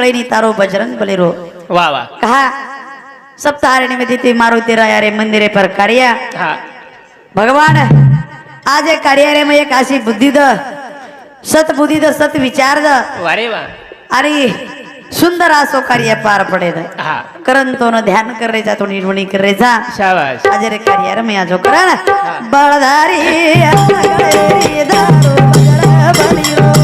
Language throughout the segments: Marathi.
કળીની તારો બજરંગ બલેરો वा वा કહા સપ્તાહરણી में ती मारुती राया रे मंदिरे पर कार्य हा भगवान આજે કાર્ય રે એક આશી બુદ્ધિ દ સત બુદ્ધિ દ સત વિચાર દ वारे वा अरे सुंदर असो कार्य पार पडे द हा करण तो न ध्यान कर रे जा तो निर्वणी कर रे जा शाबास આજે રે કાર્ય રે મેં આજો કરણ બળધારી અંગળેરી દારૂ બજરંગ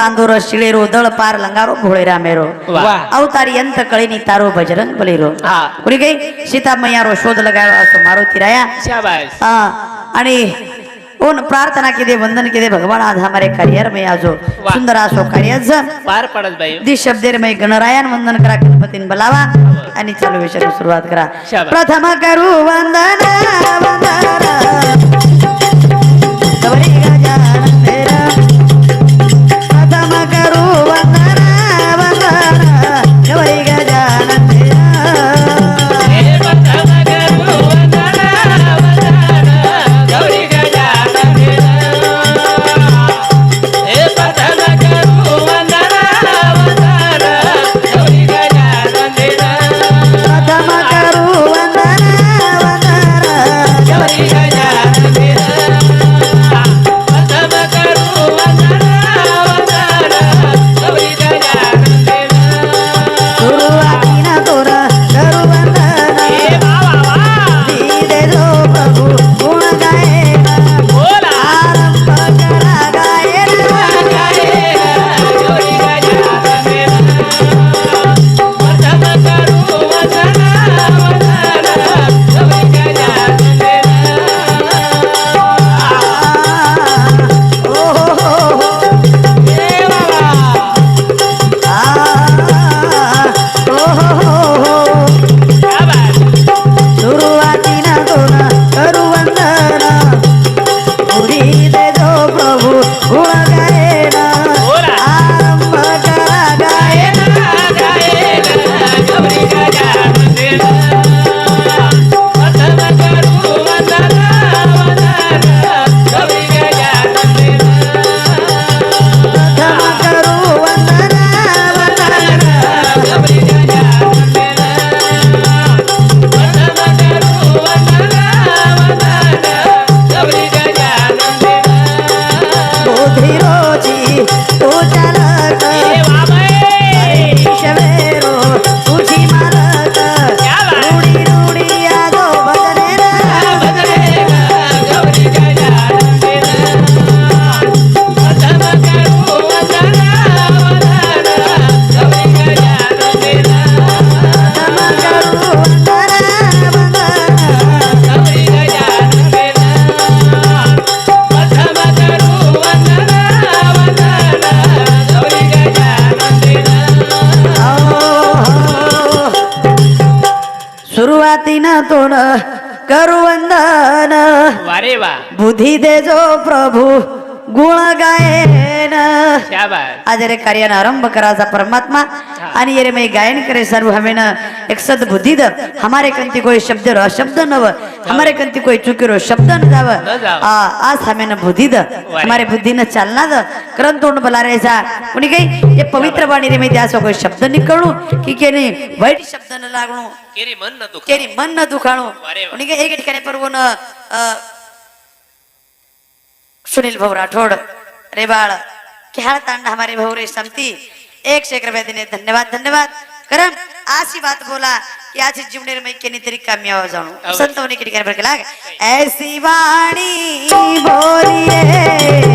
बांधोर शिळेरो दळ पार लंगारो भोळे रामे रो अवतारी यंत कळी तारो बजरंग बलेरो। कुणी काही सीता मैया रो शोध लगायो असो मारो ती राया आणि उन प्रार्थना केली वंदन केले भगवान आज हमारे मारे करिअर मे आज। सुंदर असो करिअर पार पडत बाई। शब्द गणरायन वंदन करा गणपती बलावा। आणि चालू विषय सुरुवात करा। प्रथम करू वंदना। वारे वा. बुद्धी दे जो प्रभु गुण गाए. गायन आज कार्यानं आरंभ कराचा परमात्मा आणि येरे मैं गायन करे सर्व हमेन एक सद बुद्धी द हमारे कंती कोई शब्द रो शब्द नव हमारे कंती कोई चुकी रो शब्द न जाव आज हमे न बुद्धि द हमारे बुद्धि न चालना द करन तोड बला रे जा उनी काही ये पवित्र वाणी रे मी त्यास कोई शब्द निकळू की के केने वाईट शब्द न लागणू केरी मन न दुख केरी मन न दुखाणू उनी काही एक ठिकाणी परवण सुनील भाऊ राठोड रेबाळ खेळ तांड हमारे भाऊ रे समती एक शेख रुपया देणे धन्यवाद धन्यवाद। करम अशी बात बोला की आज जीवनेर मै केनी तरी कामी आवा जाणू अवश्य. संत होने की ठिकाणी बरं लाग ऐसी वाणी बोलिए।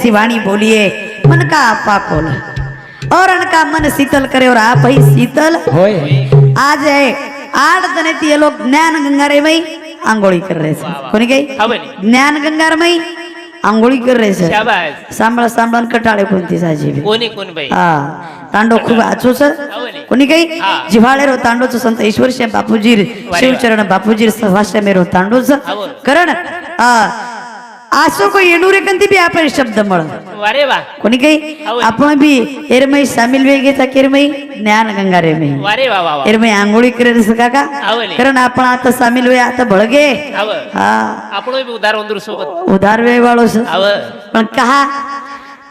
ऐसी वाणी बोलिए मन का आपा खोल और अनका मन शीतल करे और आप ही शीतल आज है आठ जने ती ये लोग ज्ञान गंगारे में आंघोळी कर रहे. कोणी काही. ज्ञान गंगार में आंघोळी कर रहे सांभाळ सांभाळ कटाळे कोणती साजी. कोणी कोण हा तांडव खूप आचो सर आवली. कोणी काही हा. जिव्हाळेरो तांडोचं संत ईश्वर वा. शिवचरण बापूजीर सभाश्रमेरो तांडोचं आवल. करण हा आसो को येणू रे कंती बी आपण शब्द मळ वारे वा कोणी काही. आपण बी एरमई सामील वे घेता केरमई? ज्ञान गंगा रे मई वारे वा वा एरमई आंघोळी करे काका। आवली. कारण आपण आता सामील वे आता भळगे हा। आपण उदार उधार वे वाळो पण कहा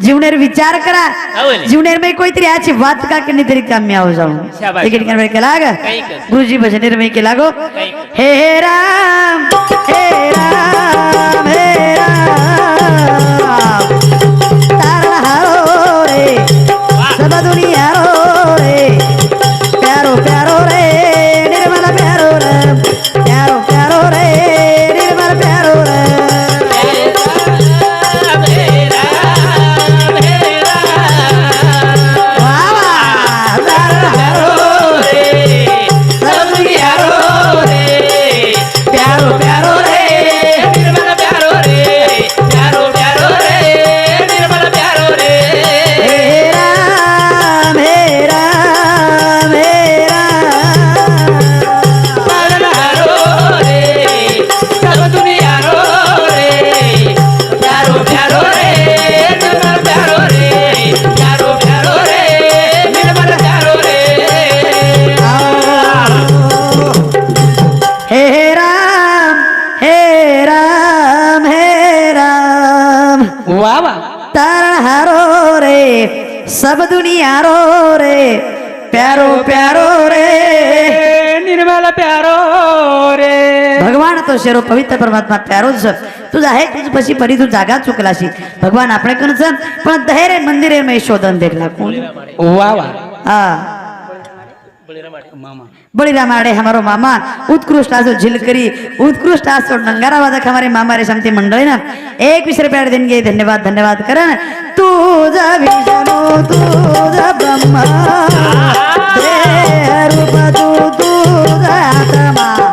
जीवनेर विचार करा. जीवनेर में कोई याची बात का केली तरी काम्य आव जाऊ. एक ठिकाणी केला ग कर. गुरुजी भजनेर में केला गो काही कर. हे हे राम हे राम हे प्यारो तो शेरो पवित्र परमात्मा प्यारो छ तुझ आहे तुझ पशी परी तू जागा चुकलाशी. भगवान आपणे कणच पण दहेरे मंदिरे मै शोधन देखला. कोण? वा वा हा. मामा. बळीराम आडे हमारो मामा. उत्कृष्ट असो झिलकरी. उत्कृष्ट असो नंगारा वादक हमारे मामा रे शांती मंडळी ना. एक वीस रुपया देणगे धन्यवाद धन्यवाद. करण तुझ विष्णू तुझ ब्रह्मा. तू आत्मा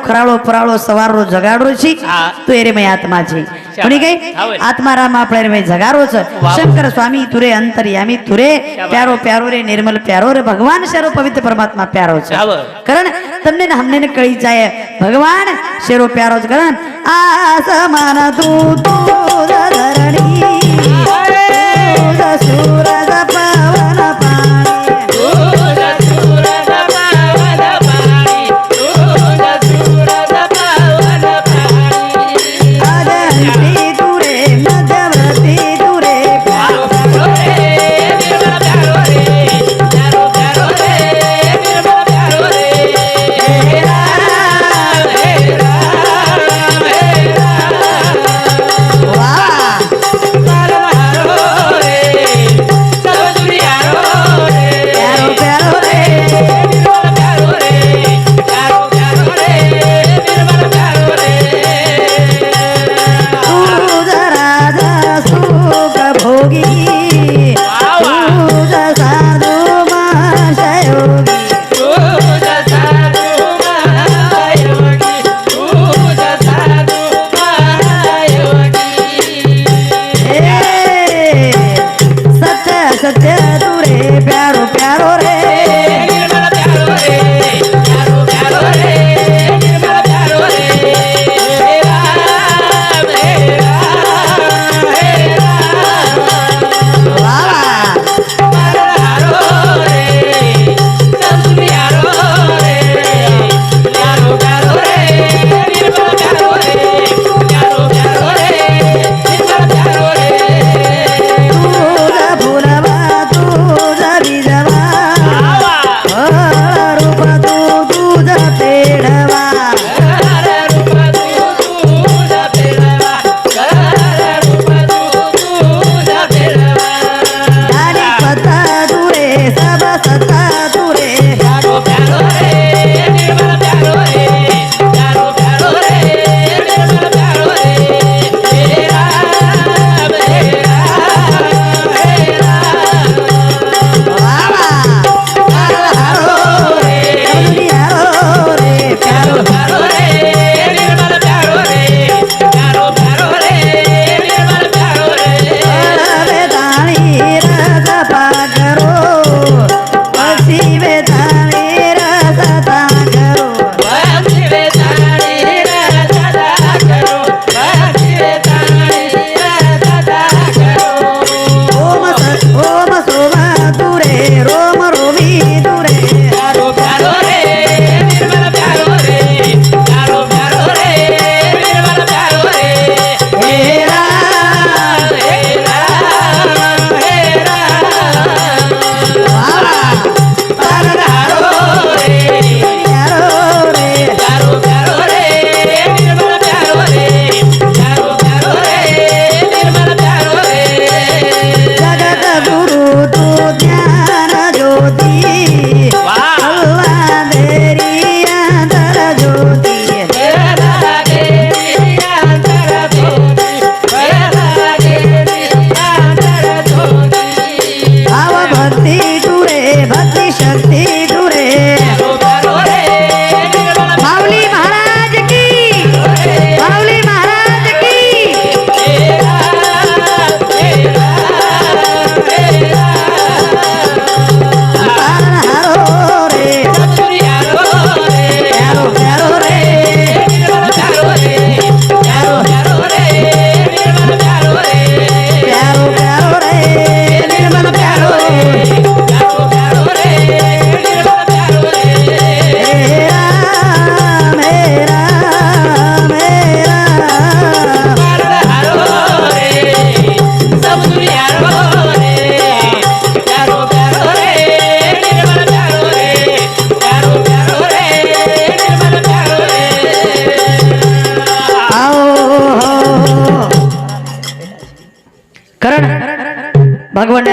ખરાળો ફરાળો સવારો જગાડો છે હા. તો એરેમય આત્મા છે ભણી ગઈ હા, ભાઈ. આત્મારામ આપણે એરેમય જગારો છે વાહ. શંકર સ્વામી તુરે અંતર્યામી તુરે વાહ. પ્યારો પ્યારો રે નિર્મલ પ્યારો રે ભગવાન શેરો પવિત્ર પરમાત્મા પ્યારો છે હા, ભાઈ. કારણ તમને ને હમને ને કળી જાય ભગવાન શેરો પ્યારો છે કારણ આ સમાન તું તું ધરણી તું સૂરજ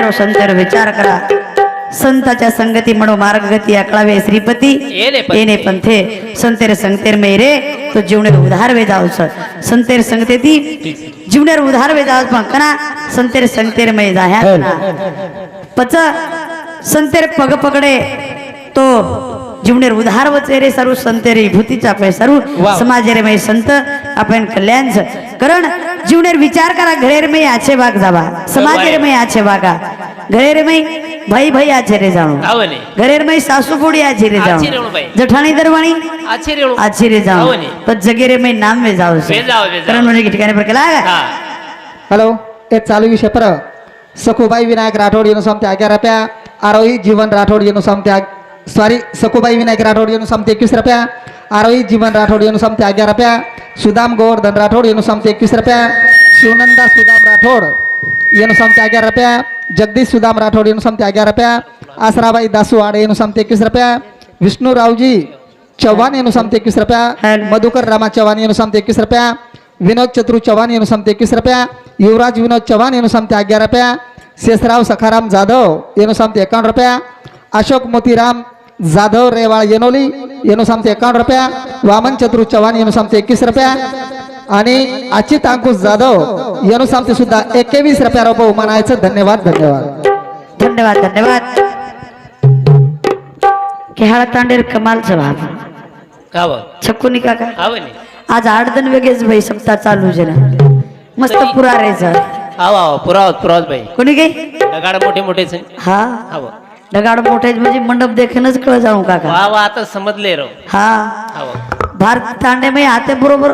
हजारो शंकर विचार करा. संताच्या संगती म्हणू मार्गगती अकळावे श्रीपती. येणे पंथे. संतेर संगतेर मेरे तो जीवनेर उधार वे जाऊ सर. संतेर संगते ती जीवनेर उधार वे जाऊ पण संतेर संगतेर मे जाह्या पच संतेर पग पकडे तो जीवनेर उधार वचे रे सर्व संतेरे भूतीचा पै सर्व समाज रे मे संत आपण कल्याण कारण জীবনের বিচার করা ঘেরের মেয়ে আছে বাঘ যাবা সমাজের মেয়ে আছে বাঘা ঘেরের মেয়ে ভাই ভাই আছে রে জানো ઘરેર માં સાસુ પૂડી આછી રે જાઓ જઠાણી દરવાણી આછી રે જાઓ તો જગેરે મેં નામ મે જાઓ कारण મને की ठिकाणी पर केला हॅलो ते चालू विषय पर सखुबाई विनायक राठोड येणू साम त्याग्या रप्या आरोही जीवन राठोड येणू साम सॉरी सखुबाई विनायक राठोड समते एकवीस रुपया आरोही जीवन राठोड येणू समते अग्यार रुपया सुदाम गोवर्धन राठोड समते एकवीस रुपया शिवनंदा सुदाम राठोड येणू समते अग्यार रुपया जगदीश सुदाम राठोड येणू समते अग्यार रुपया आसराबाई दासू आडे येणू समते एकवीस रुपया विष्णूरावजी चव्हाण येणू समते एकवीस रुपया मधुकर रामा चव्हाण येणू समते एकवीस रुपया विनोद चतुर चव्हाण येणू समते एकवीस रुपया युवराज विनोद चौहान येणू समते अग्यार रुपया शेषराव सखाराम जाधव येणू समते एकावन्न रुपया अशोक मोतीराम जाधव रेवाळ येनोली येणू समते एकावन्न रुपया वामन चतुर चव्हाण येणू समते एकवीस रुपया. आणि अचित अंकुश जाधव येणू समते सुद्धा एकवीस रुपया रुपये म्हणायचं धन्यवाद धन्यवाद. धन्यवाद धन्यवाद. केहाळ तांडेर बाप गाव छक्कुनी काका आवने आज आठ दिन वेगळेच भाई सप्ताह चालू आहे ना मस्त पुरा राहायचं आव आव पुरावत पुरावत भाई. कोणी काही दगाड मोठे मोठेच आहे. हा. आव ढगाड मोठे म्हणजे मंडप देखीनच कळ जाऊ काका. वा वा आता समजले रो हा. आव भारत तांडे मै आते बरोबर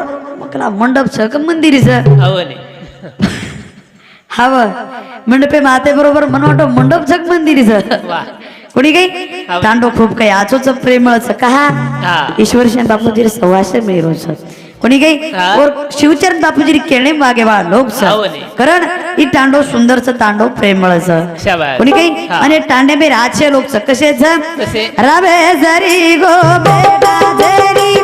मंडप छ का मंदिरीच आवने हव मंडपे माते बरोबर मन वाटतं मंडप छक मंदिरीच वा. कोणी काही? हाव. तांडो खूप काही आचोच प्रेमळच का हा. ईश्वरशन बापूजी सव्वाशे मेरोच कोणी काही. और शिवचरण बापूजी केणे मागे वा लोक. कारण ही तांडव सुंदरच तांडव प्रेमळच. कोणी काही. आणि तांडे बे राजचे लोक कसेच कसे? रवे जरी गो बेटा जरी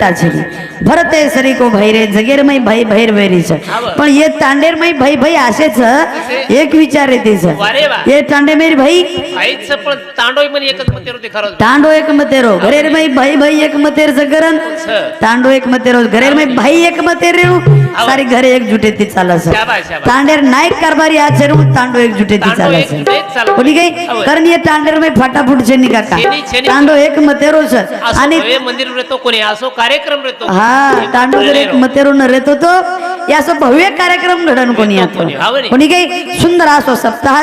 जटा छेली भरते सरी को भैरे जगेर में भाई भैर भैरी सर पर ये तांडेर में भाई भाई आशे सर एक विचार रहती सर ये तांडे मेरे भाई तांडो एक में एक मतेरो तांडो एक मतेरो घरेर में भाई भाई एक मतेर जगरन तांडो एक मतेरो घरेर में भाई एक मतेरे। हूँ सारी घरे एक जुटे ती चालास तांडेर नायक कारबारी आचेर तांडो एक जुटे ती चालास बोली काही कारण ये तांडेर में फटाफट छे का. तांडो एक मतेरो सर. आणि मंदिर रेतो कोणी असो कार्यक्रम रेतो हा तांडो जर एक मतेरो न रेतो तो या असं भव्य कार्यक्रम घडण कोणी येतो. कोणी. काही सुंदर असो सप्ताह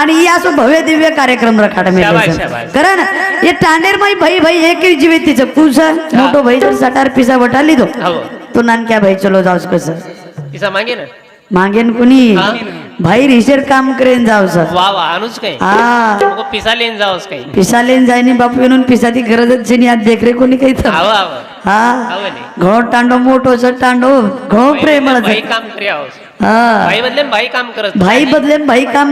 आणि या असं भव्य दिव्य कार्यक्रम रखाड मेले कारण ये तांडेर माई भाई भाई एक जीवित तिचं कुस मोठो भाई सटार पिसा वटाली तो तू नानक्या भाई चलो जाऊस कस? तिचा मागे ना? मागेन कुणी? भाई रिशेर काम करेन जाऊस. सर वा पिसा लेन जाऊस काय पिसा लेन जायनी बापू येऊन पिसाची गरजच छे आज देखरे कोणी काही हा. घो तांडो मोठो सर तांडो घो प्रेम काम करे भाई बदले भाई काम करत भाई भाई काम.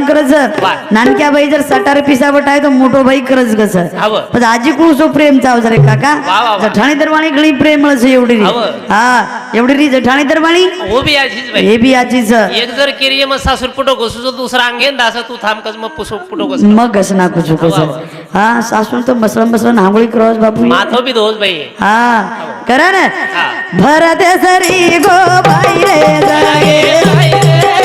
नानक्या भाई जर सटार पिसा बटाय तो मोठो भाई करज गस हाव. पण आजी कोण सो प्रेम चाव जरे काका. जठाणी दरवाणी प्रेमळ છે एवढी री. हा एवढी री जठाणी दरवाणी? हो बी आजीच भाई हे बी आजीच. एक जर केरी मग सासूर पुटो घोसू दुसरा अंगेन दास. तू थांब कस मग पुसो पुटो घोस. मग घस ना हाव, हाव. हा सासून तर मसळ मसळ नांगोळी क्रॉस बापू माथो बी धोस भाई हा करा ना. भरत सरी गो भाई रे রে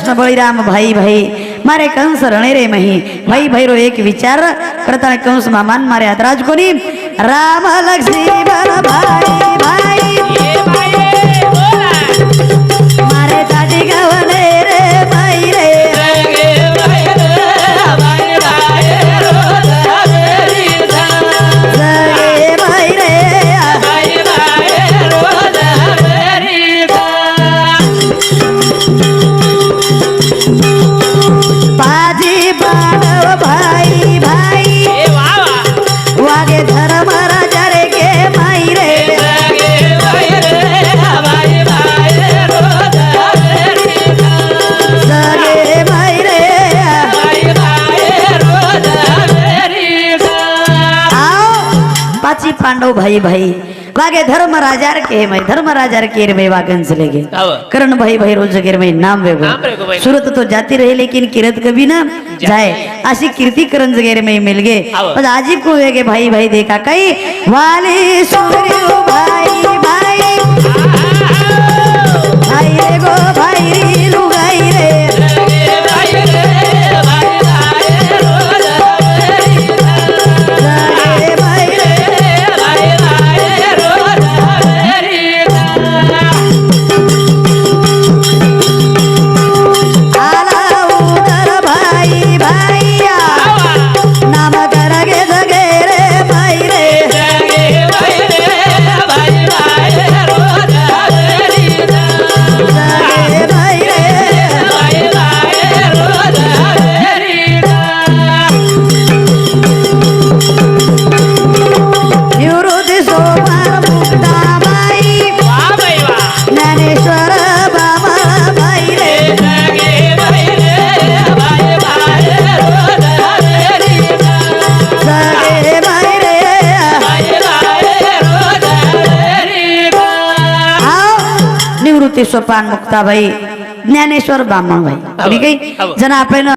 कृष्ण बळीराम भाई भाई मारे कंस रणे रे मही भाई भैरो एक विचार करताना कंस मामान मारे हातराज कोणी राम लक्ष्मण भाई। पाची पांडव भाई भाई। वागे धर्म राजार के मैं धर्म राजार के रे मैं वागन चले गे अव. करण भाई भाई रोज गे मैं नाम वेगो. सुरत तो जाती रहे लेकिन किरत कभी ना जाए। अशी कीर्ती करण जगेरे में मिल गे अव. पण आजीब को वेगे भाई भाई देखा काही वाली भाई भाई। भाई गो भाई। सोपान मुक्ता भाई ज्ञानेश्वर बामण भाई अव. ठीक आहे. जण आपल्याला